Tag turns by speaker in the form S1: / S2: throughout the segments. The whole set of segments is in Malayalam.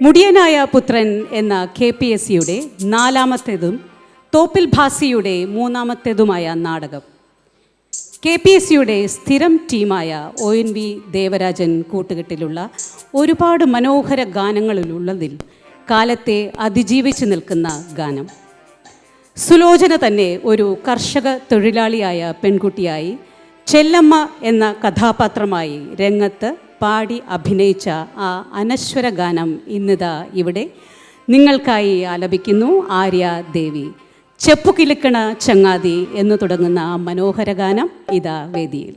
S1: മുടിയനായ പുത്രൻ എന്ന കെ പി എസ് സിയുടെ നാലാമത്തേതും തോപ്പിൽ ഭാസിയുടെ മൂന്നാമത്തേതുമായ നാടകം. കെ പി എസ് സിയുടെ സ്ഥിരം ടീമായ ഒ എൻ വി ദേവരാജൻ കൂട്ടുകെട്ടിലുള്ള ഒരുപാട് മനോഹര ഗാനങ്ങളിലുള്ളതിൽ കാലത്തെ അതിജീവിച്ച് നിൽക്കുന്ന ഗാനം. സുലോചന തന്നെ ഒരു കർഷക തൊഴിലാളിയായ പെൺകുട്ടിയായി ചെല്ലമ്മ എന്ന കഥാപാത്രമായി രംഗത്ത് പാടി അഭിനയിച്ച ആ അനശ്വര ഗാനം ഇന്നിതാ ഇവിടെ നിങ്ങൾക്കായി ആലപിക്കുന്നു ആര്യ ദേവി. ചെപ്പുകിലുക്കണ ചങ്ങാതി എന്ന് തുടങ്ങുന്ന ആ മനോഹര ഗാനം ഇതാ വേദിയിൽ.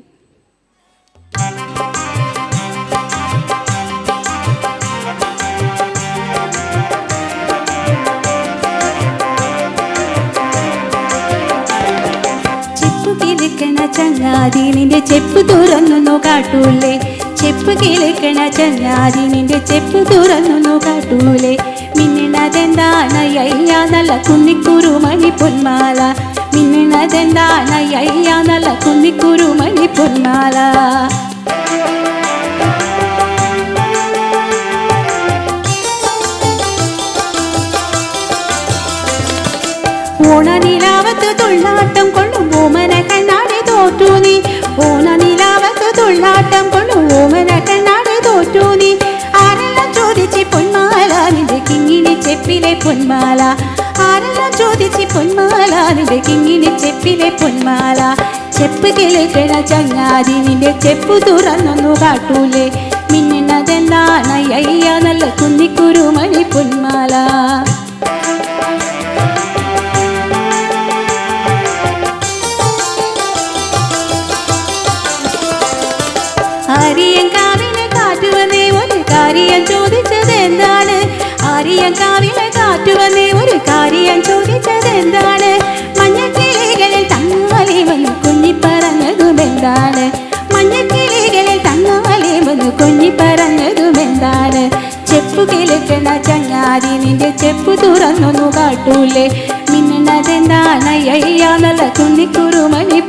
S2: ചെപ്പു ചങ്ങാതി നിന്റെ ചെപ്പ് തുറന്നു കാട്ടൂലേ ചെപ്പ് കിളിക്കണ ചങ്ങാതി നിന്റെ ചെപ്പ് തുറന്നു കാട്ടൂലേ മിന്നണതെന്താണയ്യ നല്ല കുന്നിക്കുരുമണി പൊന്മാല. മിന്നണതെന്താണയ്യ നല്ല കുന്നിക്കുരുമണി പൊന്മാല. ഓണനിലാവത്ത് പൊന്മാല. ആരെല്ലാം ചോദിച്ച് പൊന്മാല? നിന്റെ കിങ്ങിന് ചെപ്പിലെ പൊന്മാല. ചെപ്പ് കിളിക്കണ ചങ്ങാതി നിന്റെ ചെപ്പ് തുറന്നൊന്നു കാട്ടൂലേ. മിന്നണതെന്താണ് അയ്യ നല്ല കുന്നിക്കുരുമണി പൊന്മാല. ആര്യങ്കാവിലെ കാറ്റുവന്നേ ഒരു കാര്യം ചോദിച്ചത് എന്താണ് ആര്യങ്കാവിലെ കാറ്റുവന്നേ ഒരു കാര്യം ചോദിച്ചത് എന്താണ് മഞ്ഞക്കിളികളിൽ തങ്ങാലേ വന്ന് കുഞ്ഞി പറഞ്ഞതും എന്താണ് മഞ്ഞക്കിളികളിൽ തങ്ങാലേ വന്ന് കുഞ്ഞി പറഞ്ഞതും എന്താണ് ചെപ്പു കിളിക്കണ ചങ്ങാതി നിന്റെ ചെപ്പ് തുറന്നൊന്നു കാട്ടൂലേ? മിന്നണതെന്താണ്? അയ്യാന്നുള്ള കുന്നിക്കുറുമണി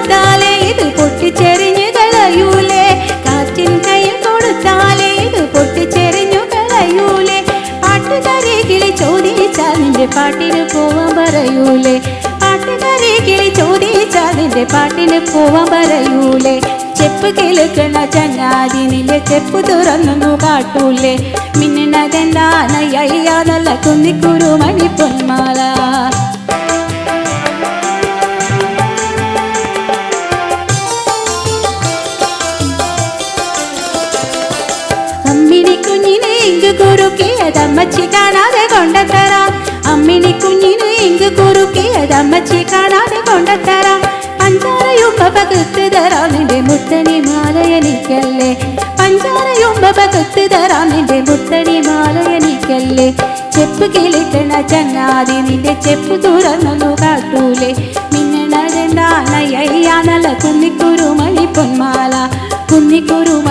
S2: കൊടുത്താലേ ഇത് പൊട്ടിച്ചെറിഞ്ഞു കളയൂലേ. കാറ്റിൻ കയ്യിൽ കൊടുത്താലേ ഇത് പൊട്ടിച്ചെറിഞ്ഞു കളയൂലേ. പാട്ടുകാരി കിളി ചോദിച്ചാൽ നിന്റെ പാട്ടിന് പോവാൻ പറയൂലേ. പാട്ടുകാരി കിളി ചോദിച്ചാൽ നിന്റെ പാട്ടിന് പോവാൻ പറയൂലേ. ചെപ്പ് കിളുക്കണ ചങ്ങാതി നിന്റെ ചെപ്പ് തുറന്നു കാട്ടൂലേ. മിന്നണതെന്താണ് അയ്യ നല്ല കുന്നിക്കുരുമണി പൊന്മാല കുറുക്കിയതമ്മച്ചി കാണാതെ കൊണ്ടത്തറ. അമ്മിണി കുഞ്ഞിന് ഇങ്ക് കുറുക്കിയതമ്മച്ചി കാണാതെ കൊണ്ടത്തറ. പഞ്ചാരയുമ്പ പകുത്ത് തരാം നിന്റെ മുത്തണി മാലയനിക്കല്ലേ പഞ്ചാരയുമ്പ പകുത്ത് തരാം നിന്റെ മുത്തണി മാലയനിക്കല്ലേ ചെപ്പ് കിളിക്കണ ചങ്ങാതി നിന്റെ ചെപ്പ് തുറന്നു കാട്ടൂലേ. മിന്നണതെന്താണ് അയ്യ നല്ല കുന്നിക്കുരുമണി പൊന്മാല. കുന്നിക്കുരുമ